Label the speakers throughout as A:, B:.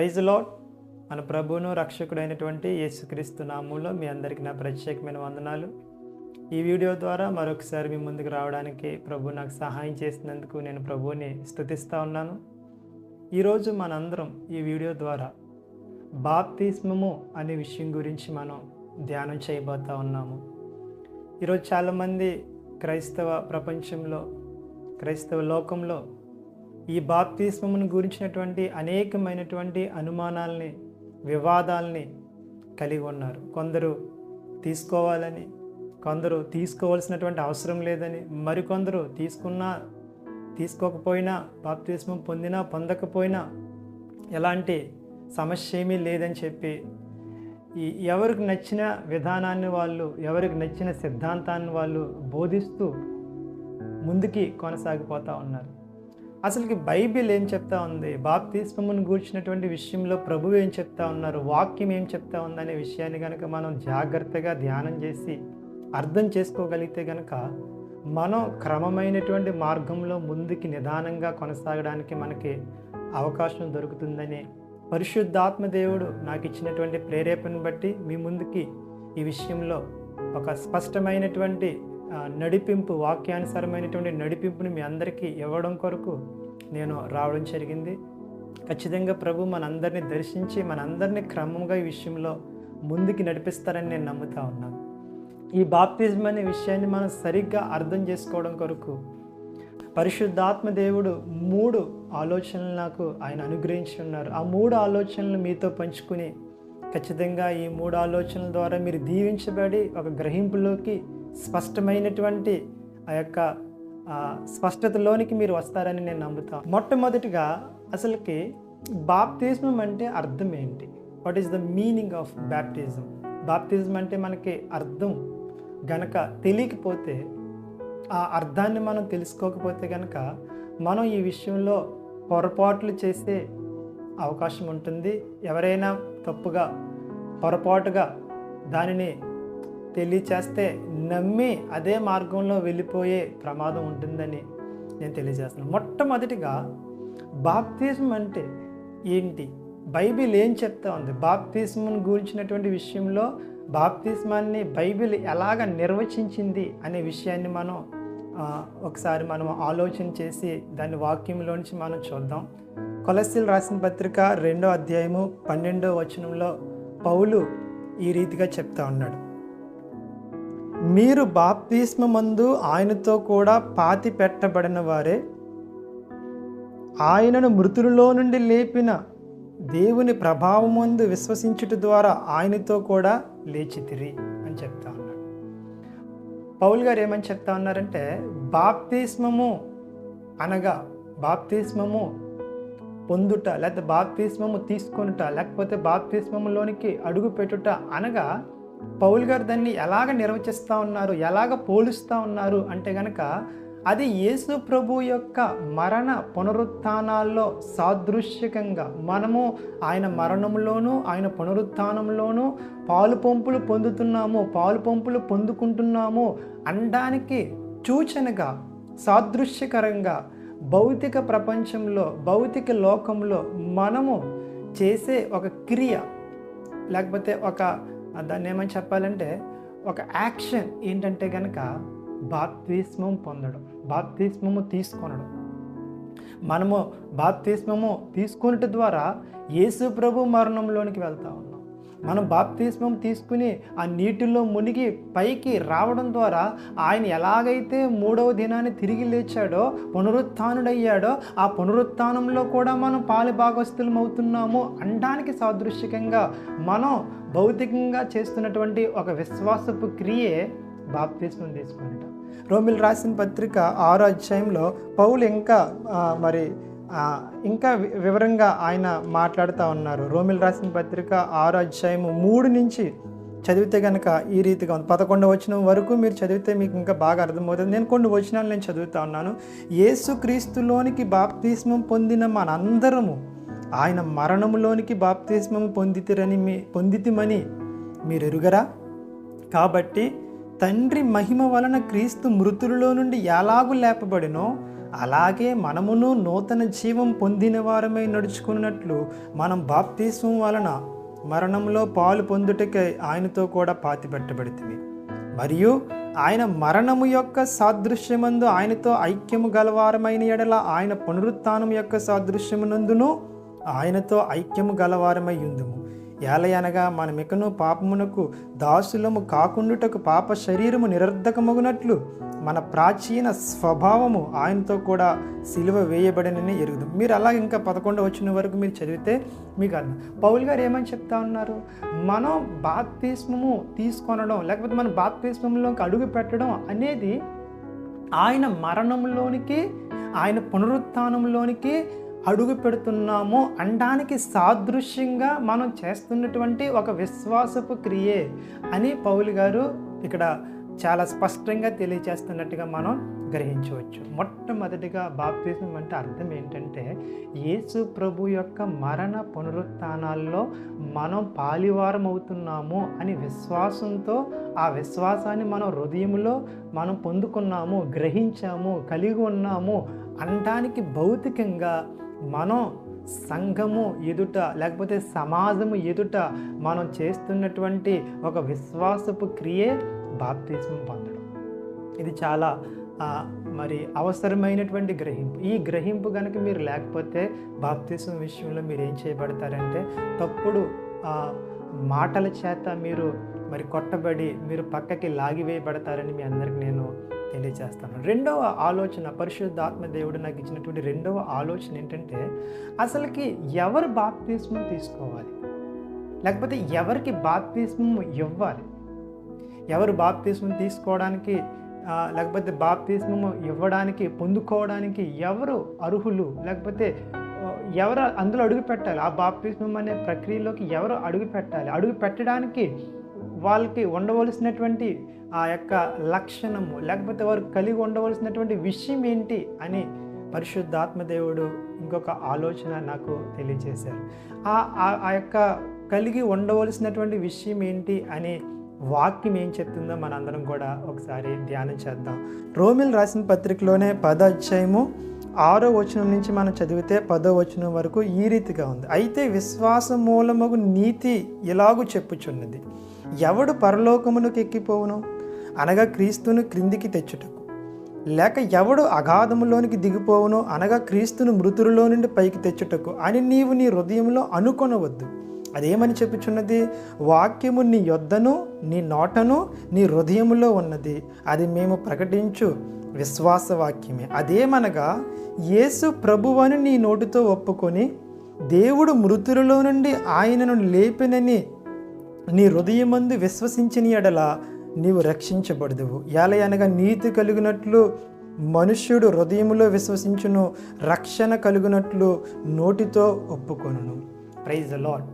A: Praise lord మన ప్రభువును రక్షకుడైనటువంటి యేసుక్రీస్తు నామంలో మీ అందరికీ నా ప్రత్యేకమైన వందనాలు. ఈ వీడియో ద్వారా మరొకసారి మీ ముందుకు రావడానికి ప్రభు నాకు సహాయం చేసినందుకు నేను ప్రభువుని స్తుతిస్తూ ఉన్నాను. ఈరోజు మనందరం ఈ వీడియో ద్వారా బాప్తిస్మము అనే విషయం గురించి మనం ధ్యానం చేయబోతూ ఉన్నాము. ఈరోజు చాలామంది క్రైస్తవ ప్రపంచంలో క్రైస్తవ లోకంలో ఈ బాప్తిస్మమును గురించినటువంటి అనేకమైనటువంటి అనుమానాల్ని వివాదాల్ని కలిగి ఉన్నారు. కొందరు తీసుకోవాలని కొందరు తీసుకోవాల్సినటువంటి అవసరం లేదని మరికొందరు తీసుకున్నా తీసుకోకపోయినా బాప్తిస్మం పొందినా పొందకపోయినా ఎలాంటి సమస్య ఏమీ లేదని చెప్పి ఈ ఎవరికి నచ్చిన విధానాన్ని వాళ్ళు ఎవరికి నచ్చిన సిద్ధాంతాన్ని వాళ్ళు బోధిస్తూ ముందుకి కొనసాగిపోతూ ఉన్నారు. అసలుకి బైబిల్ ఏం చెప్తా ఉంది? బాప్తిస్మమును గూర్చినటువంటి విషయంలో ప్రభు ఏం చెప్తా ఉన్నారు? వాక్యం ఏం చెప్తా ఉంది అనే విషయాన్ని కనుక మనం జాగ్రత్తగా ధ్యానం చేసి అర్థం చేసుకోగలిగితే కనుక మనం క్రమమైనటువంటి మార్గంలో ముందుకి నిదానంగా కొనసాగడానికి మనకి అవకాశం దొరుకుతుందని పరిశుద్ధాత్మ దేవుడు నాకు ఇచ్చినటువంటి ప్రేరేపణను బట్టి మీ ముందుకి ఈ విషయంలో ఒక స్పష్టమైనటువంటి నడిపింపు వాక్యానుసారమైనటువంటి నడిపింపుని మీ అందరికీ ఇవ్వడం కొరకు నేను రావడం జరిగింది. ఖచ్చితంగా ప్రభు మనందరినీ దర్శించి మనందరినీ క్రమంగా ఈ విషయంలో ముందుకి నడిపిస్తారని నేను నమ్ముతా ఉన్నాను ఈ బాప్తిజం అనే విషయాన్ని మనం సరిగ్గా అర్థం చేసుకోవడం కొరకు పరిశుద్ధాత్మ దేవుడు మూడు ఆలోచనలు నాకు ఆయన అనుగ్రహించి ఉన్నారు. ఆ మూడు ఆలోచనలు మీతో పంచుకుని ఖచ్చితంగా ఈ మూడు ఆలోచనల ద్వారా మీరు దీవించబడి ఒక గ్రహింపులోకి స్పష్టమైనటువంటి ఆ యొక్క స్పష్టతలోనికి మీరు వస్తారని నేను నమ్ముతాను మొట్టమొదటిగా అసలుకి బాప్తిజం అంటే అర్థం ఏంటి? What is the meaning of baptism బాప్తిజం అంటే మనకి అర్థం గనక తెలియకపోతే ఆ అర్థాన్ని మనం తెలుసుకోకపోతే కనుక మనం ఈ విషయంలో పొరపాట్లు చేసే అవకాశం ఉంటుంది. ఎవరైనా తప్పుగా పొరపాటుగా దానిని తెలియచేస్తే నమ్మి అదే మార్గంలో వెళ్ళిపోయే ప్రమాదం ఉంటుందని నేను తెలియజేస్తున్నాను. మొట్టమొదటిగా బాప్తిజం అంటే ఏంటి? బైబిల్ ఏం చెప్తా ఉంది? బాప్తిజం గురించినటువంటి విషయంలో బాప్తిజమాన్ని బైబిల్ ఎలాగ నిర్వచించింది అనే విషయాన్ని మనం ఒకసారి మనం ఆలోచన చేసి దాని వాక్యంలోంచి మనం చూద్దాం. కొలసిల్ రాసిన పత్రిక రెండో అధ్యాయము పన్నెండో వచనంలో పౌలు ఈ రీతిగా చెప్తా ఉన్నాడు. మీరు బాప్తిస్మందు ఆయనతో కూడా పాతి పెట్టబడిన వారే. ఆయనను మృతులలో నుండి లేపిన దేవుని ప్రభావమందు విశ్వసించుట ద్వారా ఆయనతో కూడా లేచితిరి అని చెప్తా ఉన్నాడు. పౌల్ గారు ఏమని చెప్తా ఉన్నారంటే బాప్తిస్మము అనగా బాప్తిస్మము పొందుట లేకపోతే బాప్తిస్మము తీసుకొనుట లేకపోతే బాప్తిస్మములోనికి అడుగు పెట్టుట అనగా పౌల్ గారు దాన్ని ఎలాగ నిర్వచిస్తూ ఉన్నారు ఎలాగ పోలుస్తూ ఉన్నారు అంటే గనక అది యేసు ప్రభు యొక్క మరణ పునరుత్థానాల్లో సాదృశ్యకంగా మనము ఆయన మరణంలోనూ ఆయన పునరుత్నంలోనూ పాలు పంపులు పొందుతున్నాము పాలు పంపులు పొందుకుంటున్నాము అనడానికి సూచనగా సాదృశ్యకరంగా భౌతిక ప్రపంచంలో భౌతిక లోకంలో మనము చేసే ఒక క్రియ లేకపోతే ఒక దాన్ని ఏమని చెప్పాలంటే ఒక యాక్షన్ ఏంటంటే కనుక బాప్తిస్మం పొందడం బాప్తిస్మము తీసుకొనడం. మనము బాప్తిస్మము తీసుకున్నట ద్వారా యేసు ప్రభు మరణంలోనికి వెళ్తా ఉన్నాం. మనం బాప్తిస్మం తీసుకుని ఆ నీటిలో మునిగి పైకి రావడం ద్వారా ఆయన ఎలాగైతే మూడవ దినాన్ని తిరిగి లేచాడో పునరుత్డయ్యాడో ఆ పునరుత్నంలో కూడా మనం పాలు భాగస్థులం అవుతున్నాము అనడానికి సాదృశ్యకంగా మనం భౌతికంగా చేస్తున్నటువంటి ఒక విశ్వాసపు క్రియే బాప్తిస్మం తీసుకున్నట రోమిల్ రాసిన పత్రిక ఆరో అధ్యాయంలో పౌలు ఇంకా మరి ఇంకా వివరంగా ఆయన మాట్లాడుతూ ఉన్నారు. రోమిల్ రాసిన పత్రిక ఆరో అధ్యాయము మూడు నుంచి చదివితే కనుక ఈ రీతిగా ఉంది. పదకొండు వచనం వరకు మీరు చదివితే మీకు ఇంకా బాగా అర్థమవుతుంది. నేను కొన్ని వచనాలు నేను చదువుతా ఉన్నాను. యేసుక్రీస్తులోనికి బాప్తిస్మం పొందిన మనందరము ఆయన మరణములోనికి బాప్తిస్మము పొందితిరని మీ పొందితిమని మీరు ఎరుగరా కాబట్టి తండ్రి మహిమ వలన క్రీస్తు మృతులలో నుండి ఎలాగు లేపబడినో అలాగే మనమును నూతన జీవం పొందిన వారమై నడుచుకున్నట్లు మనం బాప్తిస్వం వలన మరణంలో పాలు పొందుటకై ఆయనతో కూడా పాతిపెట్టబడితివి మరియు ఆయన మరణము యొక్క సాదృశ్యమందు ఆయనతో ఐక్యము గలవారమైన ఎడల ఆయన పునరుత్నం యొక్క సాదృశ్యమునందును ఆయనతో ఐక్యము గలవారమై ఉందుము ఏలయనగా మనమికను పాపమునకు దాసులము కాకుండుటకు పాప శరీరము నిరర్ధకమగునట్లు మన ప్రాచీన స్వభావము ఆయనతో కూడా సిలువ వేయబడినని ఎరుగుదు మీరు అలా ఇంకా పదకొండు వచ్చిన వరకు మీరు చదివితే మీకు అర్థం. పౌల్ గారు ఏమని చెప్తా ఉన్నారు? మనం బాప్తిస్మము తీసుకొనడం లేకపోతే మన బాప్తిస్మంలోకి అడుగు పెట్టడం అనేది ఆయన మరణంలోనికి ఆయన పునరుత్థానంలోనికి అడుగు పెడుతున్నామో అనడానికి సాదృశ్యంగా మనం చేస్తున్నటువంటి ఒక విశ్వాసపు క్రియే అని పౌలు గారు ఇక్కడ చాలా స్పష్టంగా తెలియచేస్తున్నట్టుగా మనం గ్రహించవచ్చు. మొట్టమొదటిగా బాప్తిజం అంటే అర్థం ఏంటంటే యేసు ప్రభు యొక్క మరణ పునరుత్థానాల్లో మనం పాలివారం అవుతున్నాము అని విశ్వాసంతో ఆ విశ్వాసాన్ని మనం హృదయంలో మనం పొందుకున్నాము గ్రహించాము కలిగి ఉన్నాము అనడానికి భౌతికంగా మనం సంఘము ఎదుట లేకపోతే సమాజము ఎదుట మనం చేస్తున్నటువంటి ఒక విశ్వాసపు క్రియే బాప్తిజం పొందడం. ఇది చాలా మరి అవసరమైనటువంటి గ్రహింపు. ఈ గ్రహింపు కనుక మీరు లేకపోతే బాప్తిజం విషయంలో మీరు ఏం చేయబడతారంటే తప్పుడు మాటల చేత మీరు మరి కొట్టబడి మీరు పక్కకి లాగివేయబడతారని మీ అందరికి నేను తెలియజేస్తాను. రెండవ ఆలోచన పరిశుద్ధాత్మ దేవుడు నాకు ఇచ్చినటువంటి రెండవ ఆలోచన ఏంటంటే అసలుకి ఎవరు బాప్తిస్మం తీసుకోవాలి? లేకపోతే ఎవరికి బాప్తిస్మం ఇవ్వాలి? ఎవరు బాప్తిస్మం తీసుకోవడానికి లేకపోతే బాప్తిస్మం ఇవ్వడానికి పొందుకోవడానికి ఎవరు అర్హులు? లేకపోతే ఎవరు అందులో అడుగు పెట్టాలి ఆ బాప్తిస్మం అనే ప్రక్రియలోకి ఎవరు అడుగు పెట్టాలి అడుగు పెట్టడానికి వాళ్ళకి ఉండవలసినటువంటి ఆ యొక్క లక్షణము లేకపోతే వారు కలిగి ఉండవలసినటువంటి విషయం ఏంటి అని పరిశుద్ధాత్మదేవుడు ఇంకొక ఆలోచన నాకు తెలియజేశారు ఆ ఆ- యొక్క కలిగి ఉండవలసినటువంటి విషయం ఏంటి అని వాక్యం ఏం చెప్తుందో మనందరం కూడా ఒకసారి ధ్యానం చేద్దాం. రోమిల్ రాసిన పత్రికలోనే పద అధ్యాయము ఆరో వచనం నుంచి మనం చదివితే పదో వచనం వరకు ఈ రీతిగా ఉంది. అయితే విశ్వాస మూలమగు నీతి ఇలాగూ చెప్పుచున్నది? ఎవడు పరలోకమునకు ఎక్కిపోవును అనగా క్రీస్తును క్రిందికి తెచ్చుటకు. లేక ఎవడు అగాధములోనికి దిగిపోవును? అనగా క్రీస్తును మృతులలో నుండి పైకి తెచ్చుటకు. అని నీవు నీ హృదయంలో అనుకొనవద్దు. అదేమని చెప్పుచున్నది? వాక్యము నీ యొద్దను నీ నోటను నీ హృదయములో ఉన్నది. అది మేము ప్రకటించు విశ్వాస వాక్యమే అదేమనగా యేసు ప్రభువని నీ నోటితో ఒప్పుకొని దేవుడు మృతులలో నుండి ఆయనను లేపినని నీ హృదయమందు విశ్వసించిన ఎడల నీవు రక్షించబడదువు. అనగా నీతి కలిగినట్లు మనుష్యుడు హృదయములో విశ్వసించును రక్షణ కలిగినట్లు నోటితో ఒప్పుకొనును. ప్రైజ్ లాడ్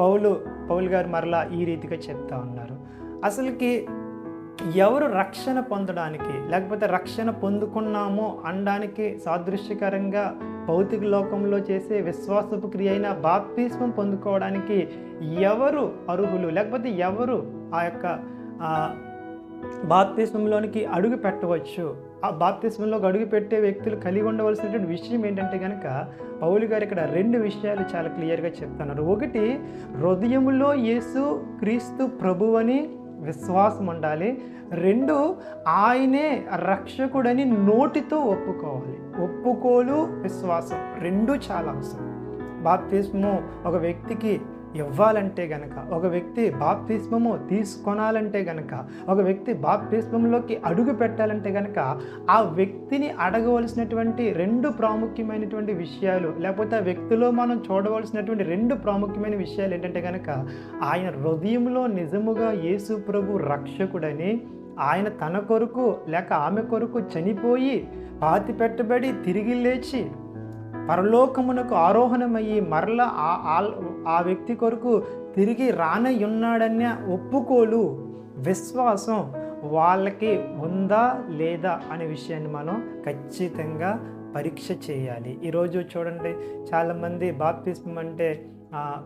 A: పౌలు పౌలు గారు మరలా ఈ రీతిగా చెప్తా ఉన్నారు. అసలుకి ఎవరు రక్షణ పొందడానికి లేకపోతే రక్షణ పొందుకున్నామో అనడానికి సాదృశ్యకరంగా భౌతిక లోకంలో చేసే విశ్వాసపు క్రియ అయిన బాప్తిస్మం పొందుకోవడానికి ఎవరు అర్హులు? లేకపోతే ఎవరు ఆ యొక్క బాప్తిస్మంలోనికి అడుగు పెట్టవచ్చు? ఆ బాప్తిస్మంలోకి అడుగు పెట్టే వ్యక్తులు కలిగి ఉండవలసినటువంటి విషయం ఏంటంటే కనుక పౌలు గారు ఇక్కడ రెండు విషయాలు చాలా క్లియర్గా చెప్తున్నారు. ఒకటి హృదయములో యేసు క్రీస్తు ప్రభువని విశ్వాసం ఉండాలి. రెండు ఆయనే రక్షకుడని నోటితో ఒప్పుకోవాలి. ఒప్పుకోలు విశ్వాసం. రెండు చాలా అవసరం. బాప్తిస్మం ఒక వ్యక్తికి ఇవ్వాలంటే గనక ఒక వ్యక్తి బాప్తిస్మము తీసుకొనాలంటే గనక ఒక వ్యక్తి బాప్తిస్మంలోకి అడుగు పెట్టాలంటే గనక ఆ వ్యక్తిని అడగవలసినటువంటి రెండు ప్రాముఖ్యమైనటువంటి విషయాలు లేకపోతే ఆ వ్యక్తిలో మనం చూడవలసినటువంటి రెండు ప్రాముఖ్యమైన విషయాలు ఏంటంటే గనక ఆయన హృదయంలో నిజముగా యేసు ప్రభు రక్షకుడని ఆయన తన కొరకు లేక ఆమె కొరకు చనిపోయి పాతి పెట్టబడి తిరిగి లేచి పరలోకమునకు ఆరోహణమయ్యి మరల ఆ ఆ- వ్యక్తి కొరకు తిరిగి రానయ్యున్నాడనే ఒప్పుకోలు విశ్వాసం వాళ్ళకి ఉందా లేదా అనే విషయాన్ని మనం ఖచ్చితంగా పరీక్ష చేయాలి. ఈరోజు చూడండి చాలామంది బాప్తిస్మం అంటే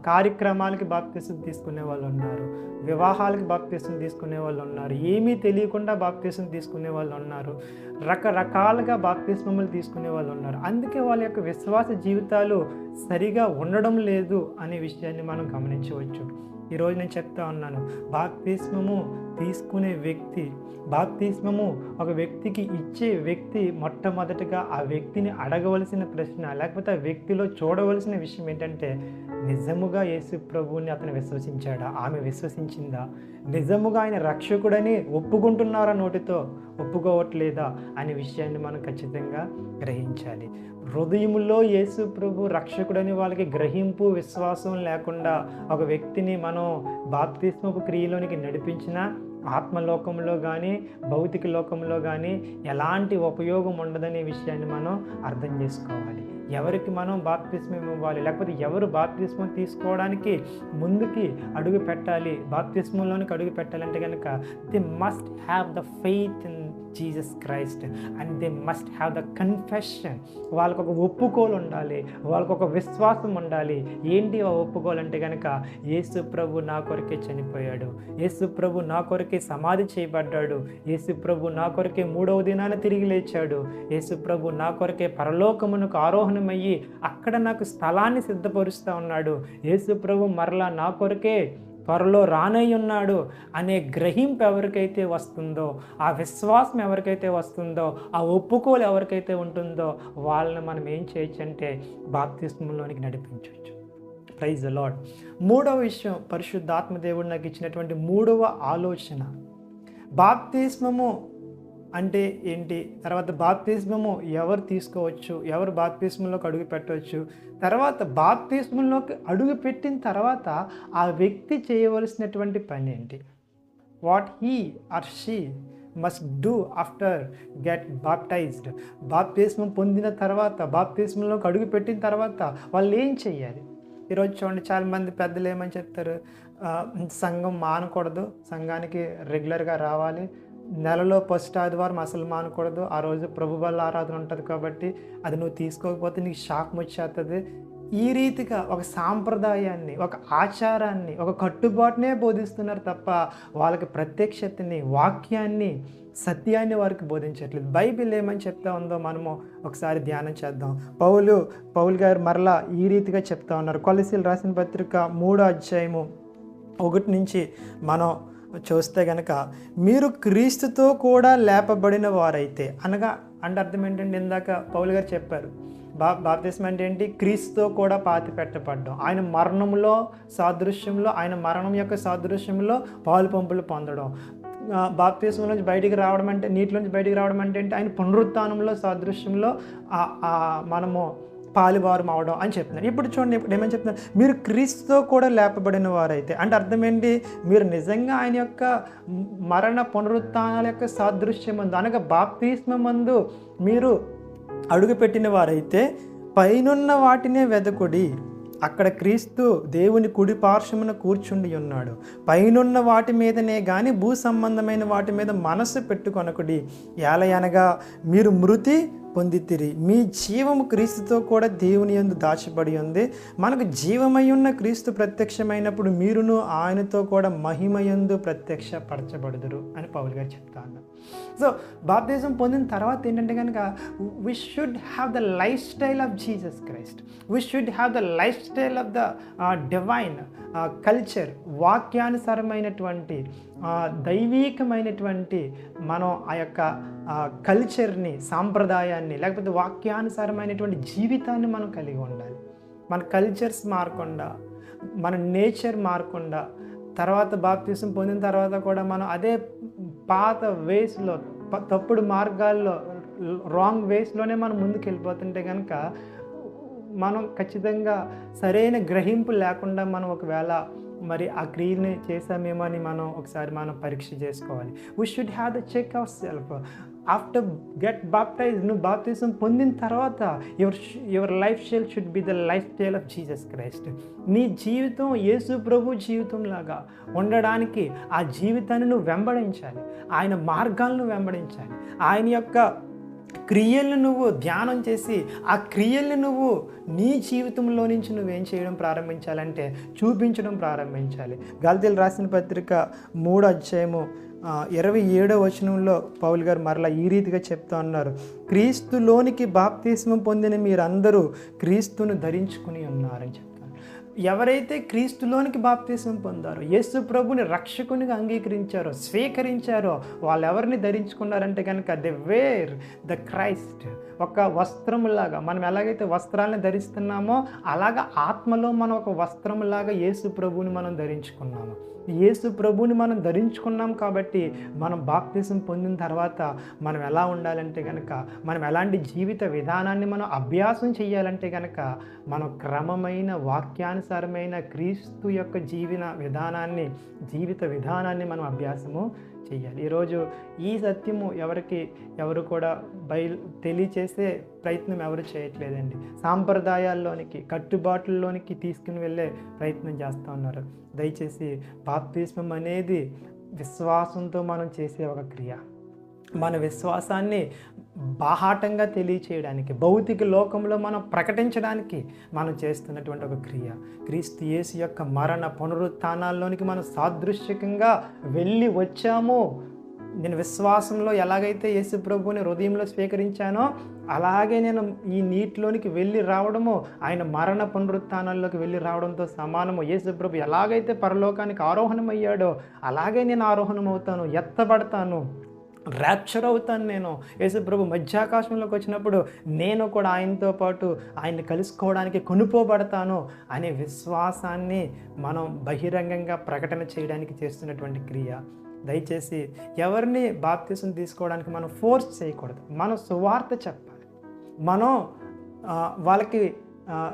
A: కార్యక్రమాలకి బాప్తీసం తీసుకునే వాళ్ళు ఉన్నారు వివాహాలకి బాప్తీసం తీసుకునే వాళ్ళు ఉన్నారు ఏమీ తెలియకుండా బాప్తీసం తీసుకునే వాళ్ళు ఉన్నారు రకరకాలుగా బాప్తిస్మములు తీసుకునే వాళ్ళు ఉన్నారు. అందుకే వాళ్ళ యొక్క విశ్వాస జీవితాలు సరిగా ఉండడం లేదు అనే విషయాన్ని మనం గమనించవచ్చు. ఈరోజు నేను చెప్తా ఉన్నాను. బాప్తిస్మము తీసుకునే వ్యక్తి బాప్తిస్మము ఒక వ్యక్తికి ఇచ్చే వ్యక్తి మొట్టమొదటిగా ఆ వ్యక్తిని అడగవలసిన ప్రశ్న లేకపోతే ఆ వ్యక్తిలో చూడవలసిన విషయం ఏంటంటే నిజముగా యేసు ప్రభువుని అతను విశ్వసించాడా? ఆమె విశ్వసించిందా? నిజముగా ఆయన రక్షకుడని ఒప్పుకుంటున్నారా నోటితో? ఒప్పుకోవట్లేదా? అనే విషయాన్ని మనం ఖచ్చితంగా గ్రహించాలి. హృదయములో యేసు ప్రభు రక్షకుడని వాళ్ళకి గ్రహింపు విశ్వాసం లేకుండా ఒక వ్యక్తిని మనం బాప్తిస్మపు క్రియలోనికి నడిపించినా ఆత్మలోకంలో కానీ భౌతిక లోకంలో కానీ ఎలాంటి ఉపయోగం ఉండదనే విషయాన్ని మనం అర్థం చేసుకోవాలి. ఎవరికి మనం బాప్తిస్మం ఇవ్వాలి? లేకపోతే ఎవరు బాప్తిస్మం తీసుకోవడానికి ముందుకి అడుగు పెట్టాలి? బాప్తిస్మంలోనికి అడుగు పెట్టాలంటే కనుక they must have the faith in Jesus Christ and they must have the confession వాళ్ళకు ఒక ఒప్పుకోలు ఉండాలి వాళ్ళకు ఒక విశ్వాసం ఉండాలి ఏంటి ఆ ఒప్పుకోలు అంటే కనుక యేసు ప్రభు నా కొరకే చనిపోయాడు. యేసు ప్రభు నా కొరకే సమాధి చేయబడ్డాడు. యేసు ప్రభు నా కొరకే మూడవ దినాన తిరిగి లేచాడు. యేసు ప్రభు నా కొరకే పరలోకమునకు ఆరోహణమయ్యి అక్కడ నాకు స్థలాన్ని సిద్ధపరుస్తూ ఉన్నాడు. యేసు ప్రభు మరలా నా కొరకే త్వరలో రానై ఉన్నాడు అనే గ్రహింపు ఎవరికైతే వస్తుందో ఆ విశ్వాసం ఎవరికైతే వస్తుందో ఆ ఒప్పుకోలు ఎవరికైతే ఉంటుందో వాళ్ళని మనం ఏం చేయొచ్చు అంటే బాప్తిస్మంలోనికి నడిపించవచ్చు ప్రైజ్ లాడ్ మూడవ విషయం పరిశుద్ధాత్మ దేవుడు నాకు ఇచ్చినటువంటి మూడవ ఆలోచన. బాప్తిస్మము అంటే ఏంటి? తర్వాత బాప్తిస్మము ఎవరు తీసుకోవచ్చు? ఎవరు బాప్తిస్మంలోకి అడుగు పెట్టవచ్చు? తర్వాత బాప్తిస్మంలోకి అడుగు పెట్టిన తర్వాత ఆ వ్యక్తి చేయవలసినటువంటి పని ఏంటి? What he or she must do after get baptized బాప్తిస్మం పొందిన తర్వాత బాప్తిస్మంలోకి అడుగు పెట్టిన తర్వాత వాళ్ళు ఏం చేయాలి? ఈరోజు చూడండి చాలామంది పెద్దలు ఏమని చెప్తారు? సంఘం మానకూడదు సంఘానికి రెగ్యులర్గా రావాలి. నెలలో ఫస్ట్ ఆదివారం అసలు మానకూడదు. ఆ రోజు ప్రభు వల్ల ఆరాధన ఉంటుంది కాబట్టి అది నువ్వు తీసుకోకపోతే నీకు షాక్ వచ్చేస్తుంది ఈ రీతిగా ఒక సాంప్రదాయాన్ని ఒక ఆచారాన్ని ఒక కట్టుబాటునే బోధిస్తున్నారు తప్ప వాళ్ళకి ప్రత్యక్షతని వాక్యాన్ని సత్యాన్ని వారికి బోధించట్లేదు. బైబిల్ ఏమని చెప్తా ఉందో మనము ఒకసారి ధ్యానం చేద్దాం. పౌలు పౌలు గారు మరలా ఈ రీతిగా చెప్తా ఉన్నారు. కొలసీలు రాసిన పత్రిక మూడో అధ్యాయము ఒకటి నుంచి మనం చూస్తే కనుక మీరు క్రీస్తుతో కూడా లేపబడిన వారైతే అనగా అంటే అర్థం ఏంటంటే ఇందాక పౌలు గారు చెప్పారు బా బాప్తిస్మ అంటే ఏంటి? క్రీస్తుతో కూడా పాతి పెట్టబడ్డం ఆయన మరణంలో సాదృశ్యంలో ఆయన మరణం యొక్క సాదృశ్యంలో పాలు పంపులు పొందడం. బాప్తిస్మ నుంచి బయటికి రావడం అంటే నీటిలోంచి బయటికి రావడం అంటే ఏంటి? ఆయన పునరుత్నంలో సాదృశ్యంలో మనము పాలువారు అవడం అని చెప్తున్నారు. ఇప్పుడు చూడండి ఇప్పుడు ఏమని చెప్తున్నారు? మీరు క్రీస్తుతో కూడా లేపబడిన వారైతే అంటే అర్థం ఏంటి మీరు నిజంగా ఆయన యొక్క మరణ పునరుత్నాల యొక్క సాదృశ్యం మందు అనగా బాప్తిస్మ మందు మీరు అడుగుపెట్టిన వారైతే పైనున్న వాటినే వెదకుడి. అక్కడ క్రీస్తు దేవుని కుడి పార్శ్వమున కూర్చుండి ఉన్నాడు. పైనున్న వాటి మీదనే కానీ భూ సంబంధమైన వాటి మీద మనస్సు పెట్టుకొనకుడి. ఏలయనగా మీరు మృతి పొందితిరి. మీ జీవము క్రీస్తుతో కూడా దేవుని యందు దాచబడి ఉంది. మనకు జీవమై ఉన్న క్రీస్తు ప్రత్యక్షమైనప్పుడు మీరును ఆయనతో కూడా మహిమయందు ప్రత్యక్షపరచబడుదురు అని పౌల్ గారు చెప్తా ఉన్నారు సో బాప్తిజం పొందిన తర్వాత ఏంటంటే కనుక we should have the lifestyle of Jesus Christ we should have the lifestyle of the divine culture వాక్యానుసారమైనటువంటి దైవీకమైనటువంటి మనం ఆ యొక్క కల్చర్ని సాంప్రదాయాన్ని లేకపోతే వాక్యానుసారమైనటువంటి జీవితాన్ని మనం కలిగి ఉండాలి. మన కల్చర్స్ మారకుండా మన నేచర్ మారకుండా తర్వాత బాప్తీసం పొందిన తర్వాత కూడా మనం అదే పాత వేస్లో తప్పుడు మార్గాల్లో రాంగ్ వేస్లోనే మనం ముందుకు వెళ్ళిపోతుంటే కనుక మనం ఖచ్చితంగా సరైన గ్రహింపు లేకుండా మనం ఒకవేళ మరి ఆ క్రియని చేసామేమో అని మనం ఒకసారి మనం పరీక్ష చేసుకోవాలి. We should have the check our self after get baptize నువ్వు బాప్టిజం పొందిన తర్వాత your your lifestyle should be the lifestyle of Jesus Christ నీ జీవితం యేసు ప్రభు జీవితం లాగా ఉండడానికి ఆ జీవితాన్ని నువ్వు వెంబడించాలి. ఆయన మార్గాలను వెంబడించాలి. ఆయన యొక్క క్రియలను నువ్వు ధ్యానం చేసి ఆ క్రియల్ని నువ్వు నీ జీవితంలో నుంచి నువ్వేం చేయడం ప్రారంభించాలంటే చూపించడం ప్రారంభించాలి. గల్తీలు రాసిన పత్రిక మూడు అధ్యాయము ఇరవై ఏడో వచనంలో పౌల్ గారు మరలా ఈ రీతిగా చెప్తా ఉన్నారు. క్రీస్తులోనికి బాప్తిస్మం పొందిన మీరందరూ క్రీస్తును ధరించుకుని ఉన్నారని చెప్పారు ఎవరైతే క్రీస్తులోనికి బాప్తీసం పొందారో యేసు ప్రభుని రక్షకునిగా అంగీకరించారో స్వీకరించారో వాళ్ళు ఎవరిని ధరించుకున్నారంటే కనుక ది వేర్ ద క్రైస్ట్. ఒక వస్త్రములాగా మనం ఎలాగైతే వస్త్రాలను ధరిస్తున్నామో అలాగ ఆత్మలో మనం ఒక వస్త్రములాగా యేసు ప్రభుని మనం ధరించుకున్నాము. యేసు ప్రభుని మనం ధరించుకున్నాం కాబట్టి మనం బాప్తిజం పొందిన తర్వాత మనం ఎలా ఉండాలంటే కనుక మనం ఎలాంటి జీవిత విధానాన్ని మనం అభ్యాసం చేయాలంటే కనుక మనం క్రమమైన వాక్యానుసారమైన క్రీస్తు యొక్క జీవన విధానాన్ని జీవిత విధానాన్ని మనం అభ్యాసము చేయాలి ఈరోజు ఈ సత్యము ఎవరికి ఎవరు కూడా బయలు తెలియచేసే ప్రయత్నం ఎవరు చేయట్లేదండి. సాంప్రదాయాల్లోనికి కట్టుబాట్లలోనికి తీసుకుని వెళ్ళే ప్రయత్నం చేస్తూ ఉన్నారు. దయచేసి బాప్తిస్మం అనేది విశ్వాసంతో మనం చేసే ఒక క్రియ. మన విశ్వాసాన్ని బాహాటంగా తెలియచేయడానికి భౌతిక లోకంలో మనం ప్రకటించడానికి మనం చేస్తున్నటువంటి ఒక క్రియ. క్రీస్తు యేసు యొక్క మరణ పునరుత్నాల్లోనికి మనం సాదృశ్యకంగా వెళ్ళి వచ్చాము. నేను విశ్వాసంలో ఎలాగైతే యేసు ప్రభువుని హృదయంలో స్వీకరించానో అలాగే నేను ఈ నీటిలోనికి వెళ్ళి రావడము ఆయన మరణ పునరుత్నాల్లోకి వెళ్ళి రావడంతో సమానము. యేసు ప్రభు ఎలాగైతే పరలోకానికి ఆరోహణం అయ్యాడో అలాగే నేను ఆరోహణం అవుతాను ఎత్తబడతాను. ర్యాప్చర్ అవుతాను నేను. యేసుప్రభు మధ్యాకాశంలోకి వచ్చినప్పుడు నేను కూడా ఆయనతో పాటు ఆయన్ని కలుసుకోవడానికి కొనుపోబడతాను అనే విశ్వాసాన్ని మనం బహిరంగంగా ప్రకటన చేయడానికి చేస్తున్నటువంటి క్రియ. దయచేసి ఎవరిని బాప్తీసం తీసుకోవడానికి మనం ఫోర్స్ చేయకూడదు. మనం సువార్త చెప్పాలి. మనం వాళ్ళకి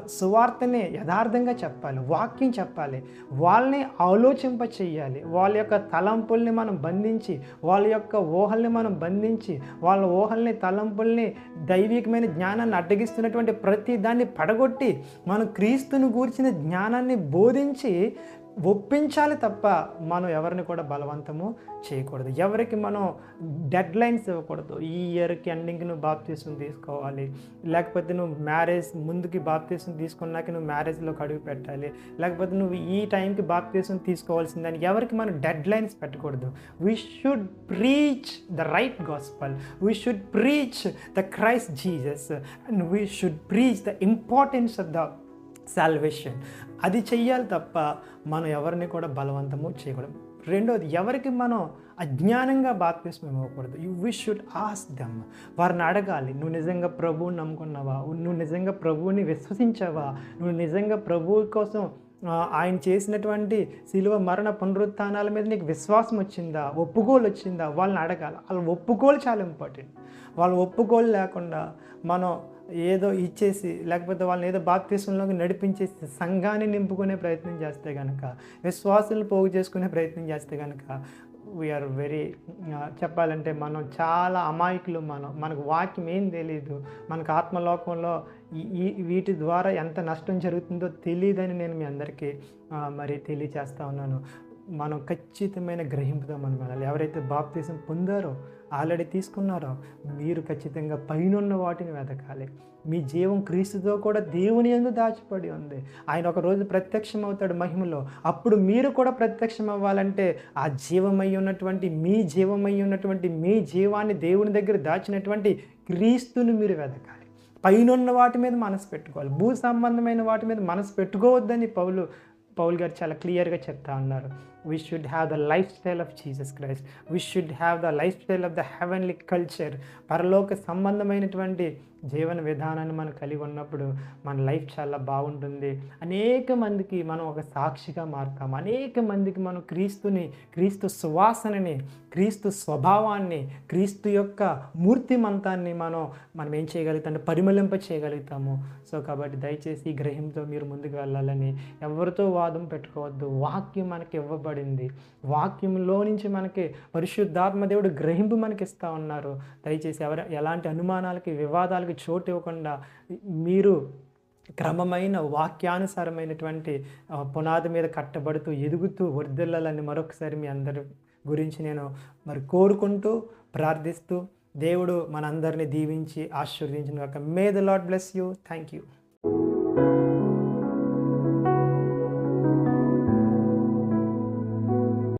A: సువార్తని యథార్థంగా చెప్పాలి వాక్యం చెప్పాలి వాళ్ళని ఆలోచింప చెయ్యాలి. వాళ్ళ యొక్క తలంపుల్ని మనం బంధించి వాళ్ళ యొక్క ఊహల్ని మనం బంధించి వాళ్ళ ఊహల్ని తలంపుల్ని దైవికమైన జ్ఞానాన్ని అడ్డగిస్తున్నటువంటి ప్రతి దాన్ని పడగొట్టి మనం క్రీస్తుని గూర్చిన జ్ఞానాన్ని బోధించి ఒప్పించాలి తప్ప మనం ఎవరిని కూడా బలవంతము చేయకూడదు. ఎవరికి మనం డెడ్ లైన్స్ ఇవ్వకూడదు. ఈ ఇయర్కి ఎండింగ్కి నువ్వు బాప్తీసం తీసుకోవాలి. లేకపోతే నువ్వు మ్యారేజ్ ముందుకి బాప్తీసం తీసుకున్నాక నువ్వు మ్యారేజ్లోకి అడుగు పెట్టాలి. లేకపోతే నువ్వు ఈ టైంకి బాప్తీసం తీసుకోవాల్సిందని ఎవరికి మనం డెడ్ లైన్స్ పెట్టకూడదు. We should preach the right gospel we should preach the Christ Jesus and we should preach the importance of the salvation అది చెయ్యాలి తప్ప మనం ఎవరిని కూడా బలవంతము చేయకూడదు. రెండోది ఎవరికి మనం అజ్ఞానంగా బాప్తిస్మం ఇవ్వకూడదు. You we should ask them వారిని అడగాలి. నువ్వు నిజంగా ప్రభువుని నమ్ముకున్నావా? నువ్వు నిజంగా ప్రభువుని విశ్వసించావా? నువ్వు నిజంగా ప్రభువు కోసం ఆయన చేసినటువంటి శిలువ మరణ పునరుత్థానాల మీద నీకు విశ్వాసం వచ్చిందా? ఒప్పుకోలు వచ్చిందా? వాళ్ళని అడగాలి. వాళ్ళ ఒప్పుకోలు చాలా ఇంపార్టెంట్ వాళ్ళ ఒప్పుకోలు లేకుండా మనం ఏదో ఇచ్చేసి లేకపోతే వాళ్ళని ఏదో బాప్తీసంలోకి నడిపించేసి సంఘాన్ని నింపుకునే ప్రయత్నం చేస్తే కనుక విశ్వాసాలను పోగు చేసుకునే ప్రయత్నం చేస్తే కనుక వీఆర్ వెరీ చెప్పాలంటే మనం చాలా అమాయకులు మనం. మనకు వాక్యం ఏం తెలియదు మనకు ఆత్మలోకంలో ఈ- వీటి ద్వారా ఎంత నష్టం జరుగుతుందో తెలియదని నేను మీ అందరికీ మరి తెలియచేస్తా ఉన్నాను. మనం ఖచ్చితమైన గ్రహింపుతో మనం వెళ్ళాలి ఎవరైతే బాప్తీసం పొందారో ఆల్రెడీ తీసుకున్నారో మీరు ఖచ్చితంగా పైనున్న వాటిని వెతకాలి. మీ జీవం క్రీస్తుతో కూడా దేవుని ఎందు దాచిపడి ఉంది. ఆయన ఒక రోజు ప్రత్యక్షం అవుతాడు మహిమలో. అప్పుడు మీరు కూడా ప్రత్యక్షం అవ్వాలంటే ఆ జీవమై ఉన్నటువంటి మీ జీవమై ఉన్నటువంటి మీ జీవాన్ని దేవుని దగ్గర దాచినటువంటి క్రీస్తుని మీరు వెతకాలి. పైనున్న వాటి మీద మనసు పెట్టుకోవాలి. భూ సంబంధమైన వాటి మీద మనసు పెట్టుకోవద్దని పౌలు పౌల్ గారు చాలా క్లియర్గా చెప్తా ఉన్నారు. We should have the lifestyle of Jesus Christ we should have the lifestyle of the heavenly culture పరలోక సంబంధమైనటువంటి జీవన విధానాన్ని మనం కలిగి ఉన్నప్పుడు మన లైఫ్ చాలా బాగుంటుంది. అనేక మందికి మనం ఒక సాక్షిగా మారుతాం. అనేక మందికి మనం క్రీస్తుని క్రీస్తు సువాసనని క్రీస్తు స్వభావాన్ని క్రీస్తు యొక్క మూర్తిమంతాన్ని మనం మనం ఏం చేయగలుగుతాం? పరిమళింప చేయగలుగుతాము. సో కాబట్టి దయచేసి ఈ గ్రహంతో మీరు ముందుకు వెళ్ళాలని ఎవరితో వాదం పెట్టుకోవద్దు. వాక్యం మనకి ఇవ్వబడింది. వాక్యంలో నుంచి మనకి పరిశుద్ధాత్మ దేవుడు గ్రహింపు మనకి ఇస్తా ఉన్నారు. దయచేసి ఎవరు ఎలాంటి అనుమానాలకి వివాదాలకి చోటు ఇవ్వకుండా మీరు క్రమమైన వాక్యానుసారమైనటువంటి పునాది మీద కట్టబడుతూ ఎదుగుతూ వర్ధిల్లాలని మరొకసారి మీ అందరి గురించి నేను మరి కోరుకుంటూ ప్రార్థిస్తూ దేవుడు మనందరినీ దీవించి ఆశీర్వదించిన కాక may the Lord bless you thank you